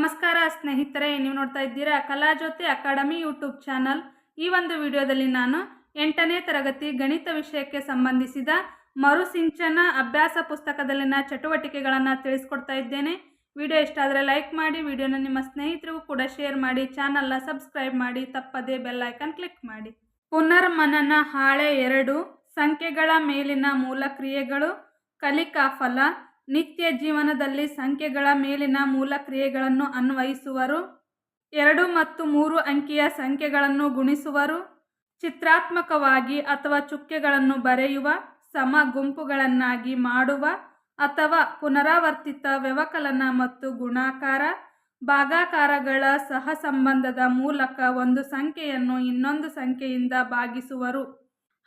ನಮಸ್ಕಾರ ಸ್ನೇಹಿತರೆ, ನೀವು ನೋಡ್ತಾ ಇದ್ದೀರಾ ಕಲಾಜ್ಯೋತಿ ಅಕಾಡೆಮಿ ಯೂಟ್ಯೂಬ್ ಚಾನಲ್. ಈ ಒಂದು ವಿಡಿಯೋದಲ್ಲಿ ನಾನು ಎಂಟನೇ ತರಗತಿ ಗಣಿತ ವಿಷಯಕ್ಕೆ ಸಂಬಂಧಿಸಿದ ಮರುಸಿಂಚನ ಅಭ್ಯಾಸ ಪುಸ್ತಕದಲ್ಲಿನ ಚಟುವಟಿಕೆಗಳನ್ನು ತಿಳಿಸ್ಕೊಡ್ತಾ ಇದ್ದೇನೆ. ವಿಡಿಯೋ ಇಷ್ಟ ಆದರೆ ಲೈಕ್ ಮಾಡಿ, ವಿಡಿಯೋನ ನಿಮ್ಮ ಸ್ನೇಹಿತರಿಗೂ ಕೂಡ ಶೇರ್ ಮಾಡಿ, ಚಾನಲ್ನ ಸಬ್ಸ್ಕ್ರೈಬ್ ಮಾಡಿ, ತಪ್ಪದೇ ಬೆಲ್ಲೈಕನ್ ಕ್ಲಿಕ್ ಮಾಡಿ. ಪುನರ್ಮನನ ಹಾಳೆ ಎರಡು, ಸಂಖ್ಯೆಗಳ ಮೇಲಿನ ಮೂಲ ಕ್ರಿಯೆಗಳು, ಕಲಿಕಾ ಫಲ ನಿತ್ಯ ಜೀವನದಲ್ಲಿ ಸಂಖ್ಯೆಗಳ ಮೇಲಿನ ಮೂಲ ಕ್ರಿಯೆಗಳನ್ನು ಅನ್ವಯಿಸುವರು. ಎರಡು ಮತ್ತು ಮೂರು ಅಂಕಿಯ ಸಂಖ್ಯೆಗಳನ್ನು ಗುಣಿಸುವರು. ಚಿತ್ರಾತ್ಮಕವಾಗಿ ಅಥವಾ ಚುಕ್ಕೆಗಳನ್ನು ಬರೆಯುವ, ಸಮ ಗುಂಪುಗಳನ್ನಾಗಿ ಮಾಡುವ ಅಥವಾ ಪುನರಾವರ್ತಿತ ವ್ಯವಕಲನ ಮತ್ತು ಗುಣಾಕಾರ, ಭಾಗಾಕಾರಗಳ ಸಹಸಂಬಂಧದ ಮೂಲಕ ಒಂದು ಸಂಖ್ಯೆಯನ್ನು ಇನ್ನೊಂದು ಸಂಖ್ಯೆಯಿಂದ ಭಾಗಿಸುವರು.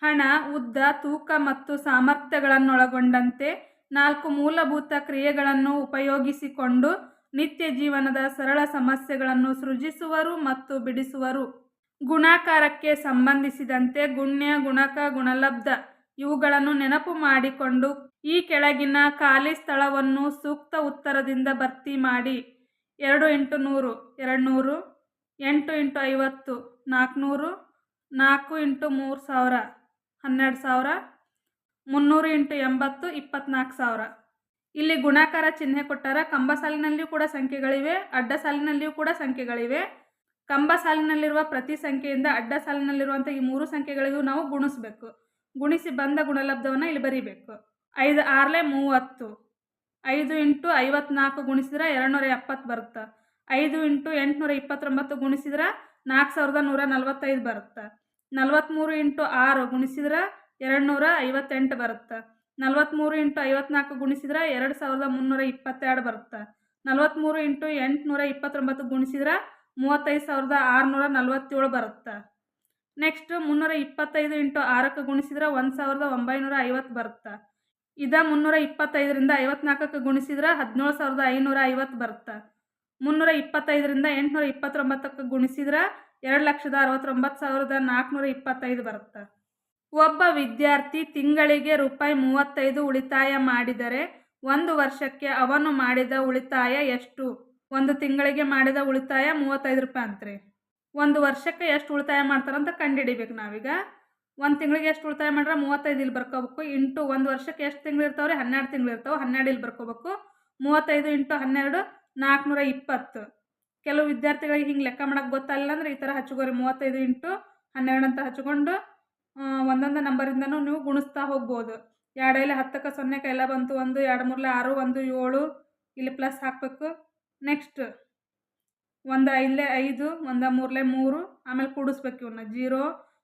ಹಣ, ಉದ್ದ, ತೂಕ ಮತ್ತು ಸಾಮರ್ಥ್ಯಗಳನ್ನೊಳಗೊಂಡಂತೆ ನಾಲ್ಕು ಮೂಲಭೂತ ಕ್ರಿಯೆಗಳನ್ನು ಉಪಯೋಗಿಸಿಕೊಂಡು ನಿತ್ಯ ಜೀವನದ ಸರಳ ಸಮಸ್ಯೆಗಳನ್ನು ಸೃಜಿಸುವರು ಮತ್ತು ಬಿಡಿಸುವರು. ಗುಣಾಕಾರಕ್ಕೆ ಸಂಬಂಧಿಸಿದಂತೆ ಗುಣ್ಯ, ಗುಣಕ, ಗುಣಲಬ್ಧ ಇವುಗಳನ್ನು ನೆನಪು ಮಾಡಿಕೊಂಡು ಈ ಕೆಳಗಿನ ಖಾಲಿ ಸ್ಥಳವನ್ನು ಸೂಕ್ತ ಉತ್ತರದಿಂದ ಭರ್ತಿ ಮಾಡಿ. ಎರಡು ಇಂಟು ನೂರು, ಎರಡು ನೂರು, ಎಂಟು ಇಂಟು ಐವತ್ತು ನಾಲ್ಕುನೂರು ನಾಲ್ಕು ಇಂಟು ಮೂರು ಸಾವಿರ, ಹನ್ನೆರಡು ಸಾವಿರ ಮುನ್ನೂರು ಇಂಟು ಎಂಬತ್ತು ಇಪ್ಪತ್ನಾಲ್ಕು ಸಾವಿರ. ಇಲ್ಲಿ ಗುಣಾಕಾರ ಚಿಹ್ನೆ ಕೊಟ್ಟಾರ, ಕಂಬ ಸಾಲಿನಲ್ಲಿಯೂ ಕೂಡ ಸಂಖ್ಯೆಗಳಿವೆ, ಅಡ್ಡ ಸಾಲಿನಲ್ಲಿಯೂ ಕೂಡ ಸಂಖ್ಯೆಗಳಿವೆ. ಕಂಬ ಸಾಲಿನಲ್ಲಿರುವ ಪ್ರತಿ ಸಂಖ್ಯೆಯಿಂದ ಅಡ್ಡ ಸಾಲಿನಲ್ಲಿರುವಂಥ ಈ ಮೂರು ಸಂಖ್ಯೆಗಳಿಗೂ ನಾವು ಗುಣಿಸ್ಬೇಕು. ಗುಣಿಸಿ ಬಂದ ಗುಣಲಬ್ಧವನ್ನು ಇಲ್ಲಿ ಬರೀಬೇಕು. ಐದು ಆರಲೆ ಮೂವತ್ತು. ಐದು ಇಂಟು ಐವತ್ನಾಲ್ಕು ಗುಣಿಸಿದ್ರೆ ಎರಡುನೂರ ಎಪ್ಪತ್ತು ಬರುತ್ತೆ? ಐದು ಇಂಟು ಎಂಟುನೂರ ಇಪ್ಪತ್ತೊಂಬತ್ತು ಗುಣಿಸಿದ್ರೆ ನಾಲ್ಕು ಸಾವಿರದ ನೂರ ನಲವತ್ತೈದು ಬರುತ್ತೆ? ನಲವತ್ತ್ಮೂರು ಇಂಟು ಆರು ಗುಣಿಸಿದ್ರೆ ಎರಡು ನೂರ ಐವತ್ತೆಂಟು ಬರುತ್ತೆ. ನಲ್ವತ್ತ್ಮೂರು ಇಂಟು ಐವತ್ನಾಲ್ಕು ಗುಣಿಸಿದ್ರೆ ಎರಡು ಸಾವಿರದ ಮುನ್ನೂರ ಇಪ್ಪತ್ತೆರಡು ಬರುತ್ತೆ. ನಲ್ವತ್ತ್ಮೂರು ಇಂಟು ಎಂಟುನೂರ ಇಪ್ಪತ್ತೊಂಬತ್ತು ಗುಣಿಸಿದ್ರೆ ಮೂವತ್ತೈದು ಸಾವಿರದ ಆರುನೂರ ನಲ್ವತ್ತೇಳು ಬರುತ್ತೆ. ನೆಕ್ಸ್ಟ್ ಮುನ್ನೂರ ಇಪ್ಪತ್ತೈದು ಇಂಟು ಆರಕ್ಕೆ ಗುಣಿಸಿದ್ರೆ ಒಂದು ಸಾವಿರದ ಒಂಬೈನೂರ ಐವತ್ತು ಬರುತ್ತೆ. ಇದ ಮುನ್ನೂರ ಇಪ್ಪತ್ತೈದರಿಂದ ಐವತ್ನಾಲ್ಕಕ್ಕೆ ಗುಣಿಸಿದ್ರೆ ಹದಿನೇಳು ಸಾವಿರದ ಐನೂರ ಐವತ್ತು ಬರುತ್ತೆ ಮುನ್ನೂರ ಇಪ್ಪತ್ತೈದರಿಂದ ಎಂಟುನೂರ ಇಪ್ಪತ್ತೊಂಬತ್ತಕ್ಕೆ ಗುಣಿಸಿದ್ರೆ ಎರಡು ಲಕ್ಷದ ಅರವತ್ತೊಂಬತ್ತು ಸಾವಿರದ ನಾಲ್ಕುನೂರ ಇಪ್ಪತ್ತೈದು ಬರುತ್ತೆ. ಒಬ್ಬ ವಿದ್ಯಾರ್ಥಿ ತಿಂಗಳಿಗೆ ರೂಪಾಯಿ ಮೂವತ್ತೈದು ಉಳಿತಾಯ ಮಾಡಿದರೆ ಒಂದು ವರ್ಷಕ್ಕೆ ಅವನು ಮಾಡಿದ ಉಳಿತಾಯ ಎಷ್ಟು? ಒಂದು ತಿಂಗಳಿಗೆ ಮಾಡಿದ ಉಳಿತಾಯ ಮೂವತ್ತೈದು ರೂಪಾಯಿ ಅಂತ್ರಿ. ಒಂದು ವರ್ಷಕ್ಕೆ ಎಷ್ಟು ಉಳಿತಾಯ ಮಾಡ್ತಾರಂತ ಕಂಡುಹಿಡಿಬೇಕು ನಾವೀಗ. ಒಂದು ತಿಂಗಳಿಗೆ ಎಷ್ಟು ಉಳಿತಾಯ ಮಾಡ್ರೆ ಮೂವತ್ತೈದು ಇಲ್ಲಿ ಬರ್ಕೋಬೇಕು. ಇಂಟು ಒಂದು ವರ್ಷಕ್ಕೆ ಎಷ್ಟು ತಿಂಗಳು ಇರ್ತಾವ್ರಿ? ಹನ್ನೆರಡು ತಿಂಗಳು ಇರ್ತಾವೆ. ಹನ್ನೆರಡು ಇಲ್ಲಿ ಬರ್ಕೋಬೇಕು. ಮೂವತ್ತೈದು ಇಂಟು ಹನ್ನೆರಡು ನಾಲ್ಕುನೂರ ಇಪ್ಪತ್ತು. ಕೆಲವು ವಿದ್ಯಾರ್ಥಿಗಳಿಗೆ ಹಿಂಗೆ ಲೆಕ್ಕ ಮಾಡೋಕ್ಕೆ ಗೊತ್ತಲ್ಲ ಅಂದರೆ ಈ ಥರ ಹಚ್ಕೋರಿ ಮೂವತ್ತೈದು ಇಂಟು ಹನ್ನೆರಡು ಅಂತ ಹಚ್ಕೊಂಡು ಒಂದೊಂದು ನಂಬರಿಂದನೂ ನೀವು ಗುಣಿಸ್ತಾ ಹೋಗ್ಬೋದು. ಎರಡೈಲೆ ಹತ್ತಕ್ಕೆ ಸೊನ್ನೆ ಕೈಲ ಬಂತು ಒಂದು, ಎರಡು ಮೂರಲೆ ಆರು, ಒಂದು, ಏಳು, ಇಲ್ಲಿ ಪ್ಲಸ್ ಹಾಕಬೇಕು. ನೆಕ್ಸ್ಟ್ ಒಂದು ಐದಲೆ ಐದು, ಒಂದು ಮೂರಲೆ ಮೂರು, ಆಮೇಲೆ ಕೂಡಿಸ್ಬೇಕು ಇವನ್ನ ಜೀರೋ,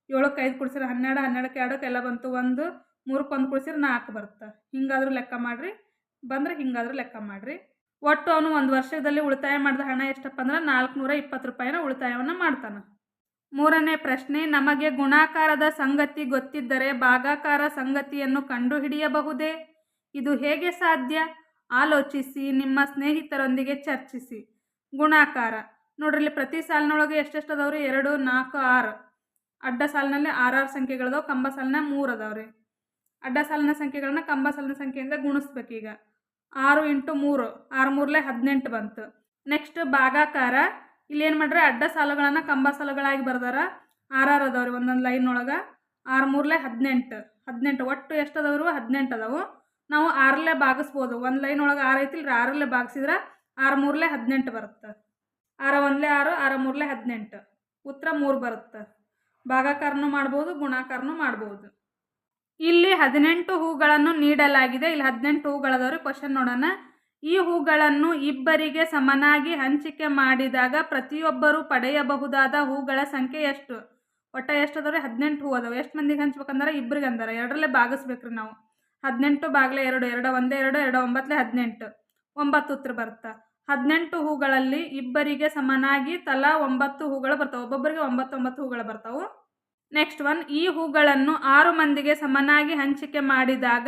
ಏಳಕ್ಕೆ ಐದು ಕುಡಿಸಿದ್ರೆ ಹನ್ನೆರಡು, ಹನ್ನೆರಡಕ್ಕೆ ಎರಡಕ್ಕೆ ಎಲ್ಲ ಬಂತು ಒಂದು, ಮೂರಕ್ಕೆ ಒಂದು ಕುಡಿಸಿದ್ರೆ ನಾಲ್ಕು ಬರುತ್ತೆ. ಹಿಂಗಾದರೂ ಲೆಕ್ಕ ಮಾಡಿರಿ. ಬಂದರೆ ಹಿಂಗಾದರೂ ಲೆಕ್ಕ ಮಾಡಿರಿ. ಒಟ್ಟು ಅವನು ಒಂದು ವರ್ಷದಲ್ಲಿ ಉಳಿತಾಯ ಮಾಡಿದ ಹಣ ಎಷ್ಟಪ್ಪ ಅಂದ್ರೆ ನಾಲ್ಕುನೂರ ಇಪ್ಪತ್ತು ರೂಪಾಯಿನ ಉಳಿತಾಯವನ್ನು ಮಾಡ್ತಾನೆ. ಮೂರನೇ ಪ್ರಶ್ನೆ, ನಮಗೆ ಗುಣಾಕಾರದ ಸಂಗತಿ ಗೊತ್ತಿದ್ದರೆ ಭಾಗಾಕಾರ ಸಂಗತಿಯನ್ನು ಕಂಡುಹಿಡಿಯಬಹುದೇ? ಇದು ಹೇಗೆ ಸಾಧ್ಯ? ಆಲೋಚಿಸಿ, ನಿಮ್ಮ ಸ್ನೇಹಿತರೊಂದಿಗೆ ಚರ್ಚಿಸಿ. ಗುಣಾಕಾರ. ನೋಡ್ರಿ ಪ್ರತಿ ಸಾಲಿನೊಳಗೆ ಎಷ್ಟೆಷ್ಟು ಅದಾವ್ರಿ? ಎರಡು, ನಾಲ್ಕು, ಆರು. ಅಡ್ಡ ಸಾಲಿನಲ್ಲಿ ಆರಾರು ಸಂಖ್ಯೆಗಳದಾವೆ, ಕಂಬ ಸಾಲಿನ ಮೂರು ಅದಾವ್ರಿ. ಅಡ್ಡ ಸಾಲಿನ ಸಂಖ್ಯೆಗಳನ್ನ ಕಂಬ ಸಾಲಿನ ಸಂಖ್ಯೆಯಿಂದ ಗುಣಿಸ್ಬೇಕೀಗ. ಆರು ಇಂಟು ಮೂರು. ಆರು ಮೂರಲೆ ಹದಿನೆಂಟು ಬಂತು. ನೆಕ್ಸ್ಟ್ ಭಾಗಾಕಾರ. ಇಲ್ಲಿ ಏನು ಮಾಡ್ರೆ ಅಡ್ಡ ಸಾಲುಗಳನ್ನು ಕಂಬ ಸಾಲುಗಳಾಗಿ ಬರ್ದಾರ. ಆರಾರು ಅದಾವ್ರಿ ಒಂದೊಂದು ಲೈನ್ ಒಳಗೆ ಆರು ಮೂರಲೆ ಹದಿನೆಂಟು. ಹದಿನೆಂಟು. ಒಟ್ಟು ಎಷ್ಟು ಅದಾವ್ರು ಹದಿನೆಂಟು ಅದಾವು. ನಾವು ಆರಲ್ಲೇ ಭಾಗಿಸ್ಬೋದು. ಒಂದು ಲೈನ್ ಒಳಗೆ ಆರು ರೀ ಆರಲ್ಲೇ ಭಾಗಿಸಿದ್ರೆ ಆರು ಮೂರಲೆ ಹದಿನೆಂಟು ಬರುತ್ತೆ. ಆರ ಒಂದಲೇ ಆರು, ಆರ ಮೂರಲೆ ಹದಿನೆಂಟು. ಉತ್ತರ ಮೂರು ಬರುತ್ತೆ. ಭಾಗಾಕಾರನೂ ಮಾಡ್ಬೋದು, ಗುಣಾಕಾರನೂ ಮಾಡ್ಬೋದು. ಇಲ್ಲಿ ಹದಿನೆಂಟು ಹೂಗಳನ್ನು ನೀಡಲಾಗಿದೆ. ಇಲ್ಲಿ ಹದಿನೆಂಟು ಹೂಗಳದವ್ರಿ. ಕ್ವಶನ್ ನೋಡೋಣ. ಈ ಹೂಗಳನ್ನು ಇಬ್ಬರಿಗೆ ಸಮನಾಗಿ ಹಂಚಿಕೆ ಮಾಡಿದಾಗ ಪ್ರತಿಯೊಬ್ಬರು ಪಡೆಯಬಹುದಾದ ಹೂಗಳ ಸಂಖ್ಯೆ ಎಷ್ಟು? ಒಟ್ಟ ಎಷ್ಟು ಅದಾವೆ ಹದಿನೆಂಟು ಹೂ ಅದಾವೆ. ಎಷ್ಟು ಮಂದಿಗೆ ಹಂಚ್ಬೇಕಂದ್ರೆ ಇಬ್ಬರಿಗೆ ಅಂದಾರೆ ಎರಡರಲ್ಲೇ ಭಾಗಿಸ್ಬೇಕ್ರಿ ನಾವು. ಹದಿನೆಂಟು ಬಾಗಿಲೆ ಎರಡು ಎರಡು ಒಂದೇ ಎರಡು ಎರಡು ಒಂಬತ್ತಲೆ ಹದಿನೆಂಟು. ಒಂಬತ್ತು ಉತ್ತರ ಬರುತ್ತೆ. ಹದಿನೆಂಟು ಹೂಗಳಲ್ಲಿ ಇಬ್ಬರಿಗೆ ಸಮನಾಗಿ ತಲಾ ಒಂಬತ್ತು ಹೂಗಳು ಬರ್ತಾವೆ. ಒಬ್ಬೊಬ್ಬರಿಗೆ ಒಂಬತ್ತು ಒಂಬತ್ತು ಹೂಗಳು ಬರ್ತಾವೆ. ನೆಕ್ಸ್ಟ್ ಒನ್ ಈ ಹೂಗಳನ್ನು ಆರು ಮಂದಿಗೆ ಸಮನಾಗಿ ಹಂಚಿಕೆ ಮಾಡಿದಾಗ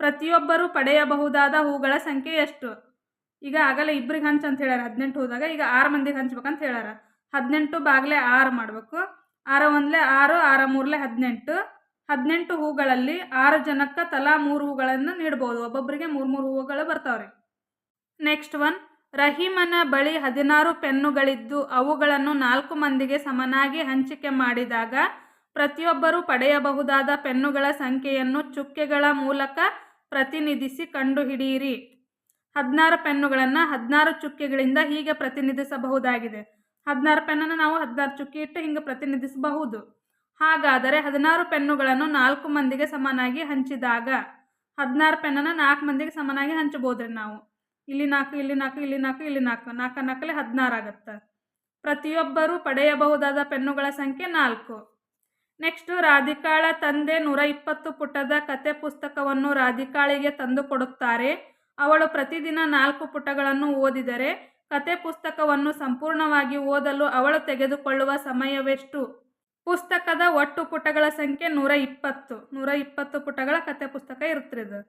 ಪ್ರತಿಯೊಬ್ಬರು ಪಡೆಯಬಹುದಾದ ಹೂಗಳ ಸಂಖ್ಯೆ ಎಷ್ಟು? ಈಗ ಆಗಲೇ ಇಬ್ರಿಗೆ ಹಂಚು ಅಂತ ಹೇಳ್ಯಾರ. ಹದಿನೆಂಟು ಹೋದಾಗ ಈಗ ಆರು ಮಂದಿಗೆ ಹಂಚ್ಬೇಕಂತ ಹೇಳ್ಯಾರ. ಹದಿನೆಂಟು ಬಾಗ್ಲೆ ಆರು ಮಾಡಬೇಕು. ಆರ ಒಂದ್ಲೆ ಆರು, ಆರ ಮೂರಲೆ ಹದಿನೆಂಟು. ಹದಿನೆಂಟು ಹೂಗಳಲ್ಲಿ ಆರು ಜನಕ್ಕೆ ತಲಾ ಮೂರು ಹೂಗಳನ್ನು ನೀಡ್ಬೋದು. ಒಬ್ಬೊಬ್ಬರಿಗೆ ಮೂರು ಮೂರು ಹೂಗಳು ಬರ್ತಾವ್ರಿ. ನೆಕ್ಸ್ಟ್ ಒನ್, ರಹೀಮನ ಬಳಿ ಹದಿನಾರು ಪೆನ್ನುಗಳಿದ್ದು ಅವುಗಳನ್ನು ನಾಲ್ಕು ಮಂದಿಗೆ ಸಮನಾಗಿ ಹಂಚಿಕೆ ಮಾಡಿದಾಗ ಪ್ರತಿಯೊಬ್ಬರೂ ಪಡೆಯಬಹುದಾದ ಪೆನ್ನುಗಳ ಸಂಖ್ಯೆಯನ್ನು ಚುಕ್ಕೆಗಳ ಮೂಲಕ ಪ್ರತಿನಿಧಿಸಿ ಕಂಡುಹಿಡಿಯಿರಿ. ಹದಿನಾರು ಪೆನ್ನುಗಳನ್ನು ಹದಿನಾರು ಚುಕ್ಕೆಗಳಿಂದ ಹೀಗೆ ಪ್ರತಿನಿಧಿಸಬಹುದಾಗಿದೆ. ಹದಿನಾರು ಪೆನ್ನನ್ನು ನಾವು ಹದಿನಾರು ಚುಕ್ಕಿ ಇಟ್ಟು ಹಿಂಗೆ ಪ್ರತಿನಿಧಿಸಬಹುದು. ಹಾಗಾದರೆ ಹದಿನಾರು ಪೆನ್ನುಗಳನ್ನು ನಾಲ್ಕು ಮಂದಿಗೆ ಸಮನಾಗಿ ಹಂಚಿದಾಗ, ಹದಿನಾರು ಪೆನ್ನನ್ನು ನಾಲ್ಕು ಮಂದಿಗೆ ಸಮನಾಗಿ ಹಂಚಬೋದ್ರಿ ನಾವು. ಇಲ್ಲಿ ನಾಲ್ಕು ಇಲ್ಲಿ ನಾಲ್ಕು ಇಲ್ಲಿ ನಾಲ್ಕು ಇಲ್ಲಿ ನಾಲ್ಕು ನಾಲ್ಕು ನಾಲ್ಕಲ್ಲಿ ಹದಿನಾರು ಆಗುತ್ತೆ. ಪ್ರತಿಯೊಬ್ಬರೂ ಪಡೆಯಬಹುದಾದ ಪೆನ್ನುಗಳ ಸಂಖ್ಯೆ ನಾಲ್ಕು. ನೆಕ್ಸ್ಟು ರಾಧಿಕಾಳ ತಂದೆ ನೂರ ಇಪ್ಪತ್ತು ಪುಟದ ಕತೆ ಪುಸ್ತಕವನ್ನು ರಾಧಿಕಾಳಿಗೆ ತಂದು ಕೊಡುತ್ತಾರೆ ಅವಳು ಪ್ರತಿದಿನ ನಾಲ್ಕು ಪುಟಗಳನ್ನು ಓದಿದರೆ, ಕತೆ ಪುಸ್ತಕವನ್ನು ಸಂಪೂರ್ಣವಾಗಿ ಓದಲು ಅವಳು ತೆಗೆದುಕೊಳ್ಳುವ ಸಮಯವೆಷ್ಟು? ಪುಸ್ತಕದ ಒಟ್ಟು ಪುಟಗಳ ಸಂಖ್ಯೆ ನೂರ ಇಪ್ಪತ್ತು. ನೂರ ಇಪ್ಪತ್ತು ಪುಟಗಳ ಕತೆ ಪುಸ್ತಕ ಇರುತ್ತೆ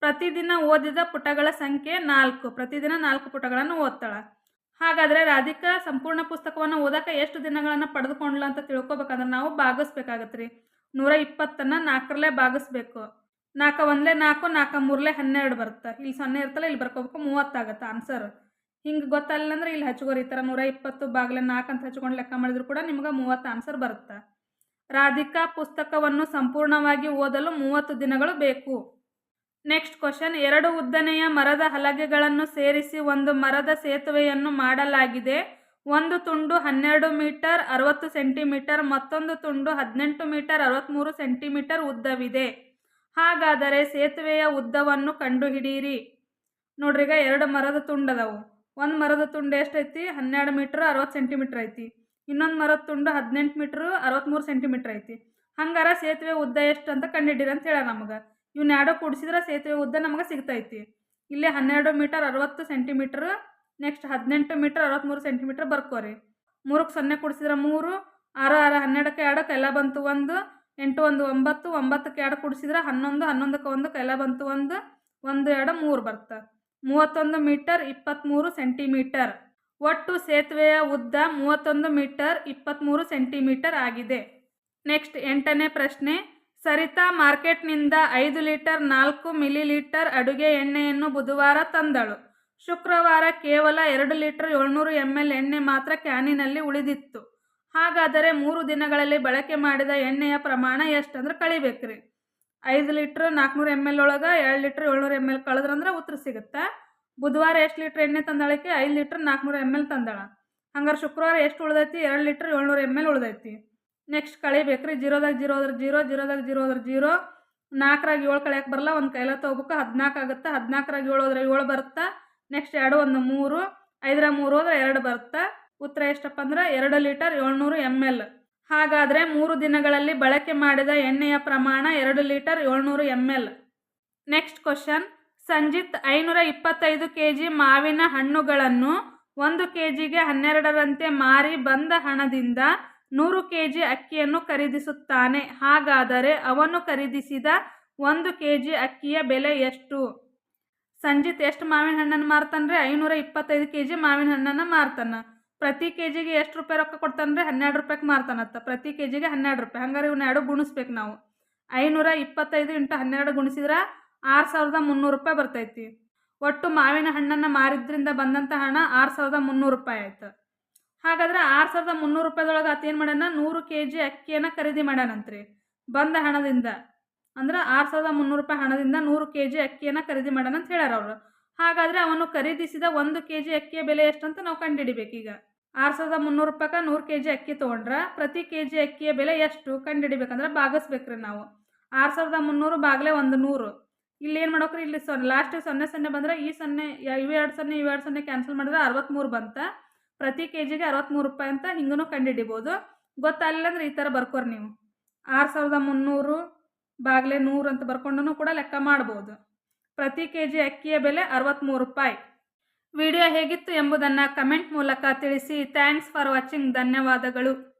ಪ್ರತಿದಿನ ಓದಿದ ಪುಟಗಳ ಸಂಖ್ಯೆ ನಾಲ್ಕು. ಪ್ರತಿದಿನ ನಾಲ್ಕು ಪುಟಗಳನ್ನು ಓದ್ತಾಳೆ. ಹಾಗಾದರೆ ರಾಧಿಕಾ ಸಂಪೂರ್ಣ ಪುಸ್ತಕವನ್ನು ಓದಕ್ಕೆ ಎಷ್ಟು ದಿನಗಳನ್ನು ಪಡೆದುಕೊಂಡ್ಲ ಅಂತ ತಿಳ್ಕೊಬೇಕಂದ್ರೆ ನಾವು ಭಾಗಿಸ್ಬೇಕಾಗತ್ತೆ ರೀ. ನೂರ ಇಪ್ಪತ್ತನ್ನು ನಾಲ್ಕರಲ್ಲೇ ಭಾಗಿಸ್ಬೇಕು. ನಾಲ್ಕು ಒಂದಲೇ ನಾಲ್ಕು ನಾಲ್ಕು ಮೂರಲೇ ಹನ್ನೆರಡು ಬರುತ್ತೆ. ಇಲ್ಲಿ ಸೊನ್ನೆ ಇರ್ತಲ್ಲ, ಇಲ್ಲಿ ಬರ್ಕೋಬೇಕು, ಮೂವತ್ತಾಗತ್ತೆ ಆನ್ಸರ್ ಹಿಂಗೆ ಗೊತ್ತಲ್ಲ ಅಂದ್ರೆ ಇಲ್ಲಿ ಹಚ್ಕೋರಿ, ಈ ಥರ ನೂರ ಇಪ್ಪತ್ತು ಬಾಗಿಲೆ ನಾಲ್ಕು ಅಂತ ಹಚ್ಕೊಂಡು ಲೆಕ್ಕ ಮಾಡಿದ್ರು ಕೂಡ ನಿಮ್ಗೆ ಮೂವತ್ತು ಆನ್ಸರ್ ಬರುತ್ತೆ. ರಾಧಿಕಾ ಪುಸ್ತಕವನ್ನು ಸಂಪೂರ್ಣವಾಗಿ ಓದಲು ಮೂವತ್ತು ದಿನಗಳು ಬೇಕು. ನೆಕ್ಸ್ಟ್ ಕ್ವಶನ್ ಎರಡು ಉದ್ದನೆಯ ಮರದ ಹಲಗೆಗಳನ್ನು ಸೇರಿಸಿ ಒಂದು ಮರದ ಸೇತುವೆಯನ್ನು ಮಾಡಲಾಗಿದೆ. ಒಂದು ತುಂಡು ಹನ್ನೆರಡು ಮೀಟರ್ ಅರವತ್ತು ಸೆಂಟಿಮೀಟರ್, ಮತ್ತೊಂದು ತುಂಡು ಹದಿನೆಂಟು ಮೀಟರ್ ಅರವತ್ತ್ಮೂರು ಸೆಂಟಿಮೀಟರ್ ಉದ್ದವಿದೆ. ಹಾಗಾದರೆ ಸೇತುವೆಯ ಉದ್ದವನ್ನು ಕಂಡುಹಿಡಿಯಿರಿ. ನೋಡ್ರಿಗ ಎರಡು ಮರದ ತುಂಡು ಅದಾವು. ಒಂದು ಮರದ ತುಂಡು ಎಷ್ಟೈತಿ? ಹನ್ನೆರಡು ಮೀಟ್ರ್ ಅರವತ್ತು ಸೆಂಟಿಮೀಟ್ರ್ ಐತಿ. ಇನ್ನೊಂದು ಮರದ ತುಂಡು ಹದಿನೆಂಟು ಮೀಟ್ರ್ ಅರವತ್ತ್ಮೂರು ಸೆಂಟಿಮೀಟ್ರ್ ಐತಿ. ಹಂಗಾರ ಸೇತುವೆ ಉದ್ದ ಎಷ್ಟು ಅಂತ ಕಂಡುಹಿಡೀರಿ ಅಂತ ಹೇಳ ನಮಗೆ. ಇವ್ನ ಎರಡೋ ಕೂಡಿಸಿದ್ರೆ ಸೇತುವೆ ಉದ್ದ ನಮಗೆ ಸಿಗ್ತೈತಿ. ಇಲ್ಲಿ ಹನ್ನೆರಡು ಮೀಟರ್ ಅರವತ್ತು ಸೆಂಟಿಮೀಟ್ರ್ ನೆಕ್ಸ್ಟ್ ಹದಿನೆಂಟು ಮೀಟರ್ ಅರವತ್ತ್ಮೂರು ಸೆಂಟಿಮೀಟ್ರ್ ಬರ್ಕೋರಿ. ಮೂರಕ್ಕೆ ಸೊನ್ನೆ ಕೂಡಿಸಿದ್ರೆ ಮೂರು, ಆರು ಆರು, ಹನ್ನೆರಡಕ್ಕೆ ಎರಡಕ್ಕೆ ಎಲ್ಲ ಬಂತು ಒಂದು, ಎಂಟು, ಒಂದು, ಒಂಬತ್ತು, ಒಂಬತ್ತಕ್ಕೆ ಎರಡು ಕೂಡಿಸಿದ್ರೆ ಹನ್ನೊಂದು, ಹನ್ನೊಂದಕ್ಕೆ ಒಂದು ಎಲ್ಲ ಬಂತು ಒಂದು ಒಂದು, ಎರಡು, ಮೂರು ಬರ್ತಾ. ಮೂವತ್ತೊಂದು ಮೀಟರ್ ಇಪ್ಪತ್ತ್ಮೂರು ಸೆಂಟಿಮೀಟರ್. ಒಟ್ಟು ಸೇತುವೆಯ ಉದ್ದ ಮೂವತ್ತೊಂದು ಮೀಟರ್ ಇಪ್ಪತ್ತ್ಮೂರು ಸೆಂಟಿಮೀಟರ್ ಆಗಿದೆ. ನೆಕ್ಸ್ಟ್ ಎಂಟನೇ ಪ್ರಶ್ನೆ ಸರಿತಾ ಮಾರ್ಕೆಟ್ನಿಂದ ಐದು ಲೀಟರ್ ನಾಲ್ಕು ಮಿಲಿ ಲೀಟರ್ ಅಡುಗೆ ಎಣ್ಣೆಯನ್ನು ಬುಧವಾರ ತಂದಳು. ಶುಕ್ರವಾರ ಕೇವಲ ಎರಡು ಲೀಟರ್ ಏಳ್ನೂರು ಎಂ ಎಲ್ ಎಣ್ಣೆ ಮಾತ್ರ ಕ್ಯಾನಿನಲ್ಲಿ ಉಳಿದಿತ್ತು. ಹಾಗಾದರೆ ಮೂರು ದಿನಗಳಲ್ಲಿ ಬಳಕೆ ಮಾಡಿದ ಎಣ್ಣೆಯ ಪ್ರಮಾಣ ಎಷ್ಟು ಅಂದ್ರೆ ಕಳಿಬೇಕ್ರಿ. ಐದು ಲೀಟ್ರ್ ನಾಲ್ಕುನೂರು ಎಂ ಎಲ್ ಒಳಗೆ ಎರಡು ಲೀಟ್ರ್ ಏಳ್ನೂರು ಎಂ ಎಲ್ ಕಳೆದ್ರಂದ್ರೆ ಉತ್ತರ ಸಿಗುತ್ತೆ? ಬುಧವಾರ ಎಷ್ಟು ಲೀಟ್ರ್ ಎಣ್ಣೆ ತಂದಳಕ್ಕೆ? ಐದು ಲೀಟ್ರ್ ನಾಲ್ಕುನೂರು ಎಂ ಎಲ್ ತಂದಳ. ಹಂಗಾರೆ ಶುಕ್ರವಾರ ಎಷ್ಟು ಉಳಿದೈತಿ? ಎರಡು ಲೀಟ್ರ್ ಏಳ್ನೂರು ಎಂ ಎಲ್ ಉಳ್ದೈತಿ. ನೆಕ್ಸ್ಟ್ ಕಳಿಬೇಕ್ರಿ ಜೀರೋದಾಗ ಜೀರೋ ಅದ್ರ ಜೀರೋ, ಜೀರೋದಾಗ ಜೀರೋ ಅದ್ರ ಜೀರೋ. ನಾಲ್ಕರಾಗ ಏಳು ಕಳೆಯಕ್ಕೆ ಬರಲ್ಲ ಒಂದು ಕೈಲ ತೊಗೋಬೇಕು ಹದಿನಾಲ್ಕು ಆಗುತ್ತೆ? ಹದಿನಾಲ್ಕರಾಗ ಏಳು ಹೋದ್ರೆ ಏಳು ಬರುತ್ತೆ? ನೆಕ್ಸ್ಟ್ ಎರಡು, ಒಂದು ಮೂರು. ಐದರ ಮೂರು ಹೋದ್ರೆ ಎರಡು ಬರುತ್ತೆ? ಉತ್ತರ ಎಷ್ಟಪ್ಪ ಅಂದ್ರೆ ಎರಡು ಲೀಟರ್ ಏಳ್ನೂರು ಎಂ ಎಲ್ ಹಾಗಾದರೆ ಮೂರು ದಿನಗಳಲ್ಲಿ ಬಳಕೆ ಮಾಡಿದ ಎಣ್ಣೆಯ ಪ್ರಮಾಣ ಎರಡು ಲೀಟರ್ ಏಳ್ನೂರು M L next question Sanjit ಐನೂರ ಇಪ್ಪತ್ತೈದು ಕೆ ಜಿ ಮಾವಿನ ಹಣ್ಣುಗಳನ್ನು ಒಂದು ಕೆ ಜಿಗೆ ಹನ್ನೆರಡರಂತೆ ಮಾರಿ ಬಂದ ಹಣದಿಂದ ನೂರು ಕೆ ಜಿ ಅಕ್ಕಿಯನ್ನು ಖರೀದಿಸುತ್ತಾನೆ. ಹಾಗಾದರೆ ಅವನು ಖರೀದಿಸಿದ ಒಂದು ಕೆ ಜಿ ಅಕ್ಕಿಯ ಬೆಲೆ ಎಷ್ಟು? ಸಂಜಿತ್, ಎಷ್ಟು ಮಾವಿನ ಹಣ್ಣನ್ನು ಮಾರ್ತಾನ್ರಿ? ಐನೂರ ಇಪ್ಪತ್ತೈದು ಕೆ ಜಿ ಮಾವಿನ ಹಣ್ಣನ್ನು ಮಾರ್ತಾನ. ಪ್ರತಿ ಕೆ ಜಿಗೆ ಎಷ್ಟು ರೂಪಾಯಿ ರೊಕ್ಕ ಕೊಡ್ತಾನ್ರಿ? ಹನ್ನೆರಡು ರೂಪಾಯಿಗೆ ಮಾರ್ತಾನತ್ತ ಪ್ರತಿ ಕೆ ಜಿಗೆ ಹನ್ನೆರಡು ರೂಪಾಯಿ. ಹಂಗಾರೆ ಇವನ್ನ ಎರಡು ಗುಣಿಸ್ಬೇಕು ನಾವು. ಐನೂರ ಇಪ್ಪತ್ತೈದು ಇಂಟು ಹನ್ನೆರಡು ಗುಣಿಸಿದ್ರೆ ಆರು ಸಾವಿರದ ಮುನ್ನೂರು ರೂಪಾಯಿ ಬರ್ತೈತಿ. ಒಟ್ಟು ಮಾವಿನ ಹಣ್ಣನ್ನು ಮಾರಿದ್ರಿಂದ ಬಂದಂಥ ಹಣ ಆರು ಸಾವಿರದ ಮುನ್ನೂರು ರೂಪಾಯಿ ಆಯ್ತು. ಹಾಗಾದ್ರೆ ಆರು ಸಾವಿರದ ಮುನ್ನೂರು ರೂಪಾಯಿದೊಳಗೆ ಆತ ಏನು ಮಾಡ್ಯಾನ? ನೂರು ಕೆ ಜಿ ಅಕ್ಕಿಯನ್ನು ಖರೀದಿ ಮಾಡ್ಯಾನಂತ್ರಿ. ಬಂದ ಹಣದಿಂದ. ಅಂದ್ರೆ ಆರು ಸಾವಿರದ ಮುನ್ನೂರು ರೂಪಾಯಿ ಹಣದಿಂದ ನೂರು ಕೆ ಜಿ ಅಕ್ಕಿಯನ್ನು ಖರೀದಿ ಮಾಡ್ಯಾನ ಅಂತ ಹೇಳ್ಯಾರ ಅವರು. ಹಾಗಾದರೆ ಅವನು ಖರೀದಿಸಿದ ಒಂದು ಕೆ ಜಿ ಅಕ್ಕಿಯ ಬೆಲೆ ಎಷ್ಟು ಅಂತ ನಾವು ಕಂಡುಹಿಡಿಬೇಕೀಗ ಆರು ಸಾವಿರದ ಮುನ್ನೂರು ರೂಪಾಯಿಗೆ ನೂರು ಕೆ ಜಿ ಅಕ್ಕಿ ತೊಗೊಂಡ್ರೆ ಪ್ರತಿ ಕೆ ಜಿ ಅಕ್ಕಿಯ ಬೆಲೆ ಎಷ್ಟು ಕಂಡುಹಿಡಿಬೇಕಂದ್ರೆ ಭಾಗಿಸ್ಬೇಕ್ರಿ ನಾವು. ಆರು ಸಾವಿರದ ಮುನ್ನೂರು ಬಾಗಲೇ ಒಂದು ನೂರು. ಇಲ್ಲಿ ಏನು ಮಾಡೋಕ್ರಿ ಇಲ್ಲಿ ಸೊನ್ನೆ ಲಾಸ್ಟ್ ಸೊನ್ನೆ ಸೊನ್ನೆ ಬಂದರೆ ಈ ಸೊನ್ನೆ ಇವೆರಡು ಸೊನ್ನೆ ಇವೆರಡು ಸೊನ್ನೆ ಕ್ಯಾನ್ಸಲ್ ಮಾಡಿದ್ರೆ ಅರವತ್ತ್ಮೂರು ಬಂತ. ಪ್ರತಿ ಕೆ ಜಿಗೆ ಅರವತ್ತ್ಮೂರು ರೂಪಾಯಿ ಅಂತ ಹಿಂಗೂ ಕಂಡುಹಿಡಿಬೋದು ಗೊತ್ತಾಗಲಿಲ್ಲ ಅಂದ್ರೆ ಈ ಥರ ಬರ್ಕೋರಿ ನೀವು. ಆರು ಸಾವಿರದ ಮುನ್ನೂರು ಬಾಗ್ಲೆ ನೂರು ಅಂತ ಬರ್ಕೊಂಡು ಕೂಡ ಲೆಕ್ಕ ಮಾಡ್ಬೋದು. ಪ್ರತಿ ಕೆ ಜಿ ಅಕ್ಕಿಯ ಬೆಲೆ ಅರವತ್ತ್ಮೂರು ರೂಪಾಯಿ. ವಿಡಿಯೋ ಹೇಗಿತ್ತು ಎಂಬುದನ್ನು ಕಮೆಂಟ್ ಮೂಲಕ ತಿಳಿಸಿ. Thanks for watching. ಧನ್ಯವಾದಗಳು.